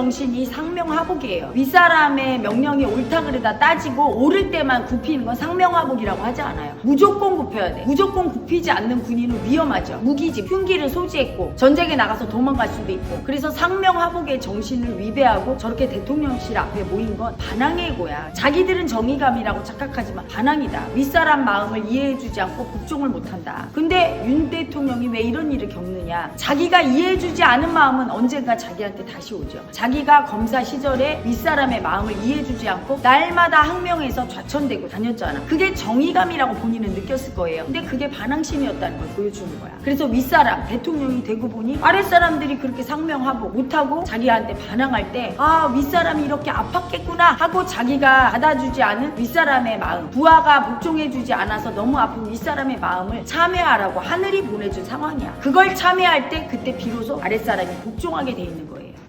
정신이 상명하복이에요. 윗사람의 명령이 옳다 그르다 따지고 오를 때만 굽히는 건 상명하복이라고 하지 않아요. 무조건 굽혀야 돼. 무조건 굽히지 않는 군인은 위험하죠. 무기지, 흉기를 소지했고 전쟁에 나가서 도망갈 수도 있고 그래서 상명하복의 정신을 위배하고 저렇게 대통령실 앞에 모인 건 반항의 고야. 자기들은 정의감이라고 착각하지만 반항이다. 윗사람 마음을 이해해주지 않고 국종을 못한다. 근데 윤 대통령이 왜 이런 일을 겪느냐? 자기가 이해해주지 않은 마음은 언젠가 자기한테 다시 오죠. 가 검사 시절에 윗사람의 마음을 이해해주지 않고 날마다 항명해서 좌천되고 다녔잖아. 그게 정의감이라고 본인은 느꼈을 거예요. 근데 그게 반항심이었다는 걸 보여주는 거야. 그래서 윗사람 대통령이 되고 보니 아랫사람들이 그렇게 상명하고 못하고 자기한테 반항할 때 아 윗사람이 이렇게 아팠겠구나 하고 자기가 받아주지 않은 윗사람의 마음 부하가 복종해주지 않아서 너무 아픈 윗사람의 마음을 참여하라고 하늘이 보내준 상황이야. 그걸 참여할 때 그때 비로소 아랫사람이 복종하게 돼 있는 거예요.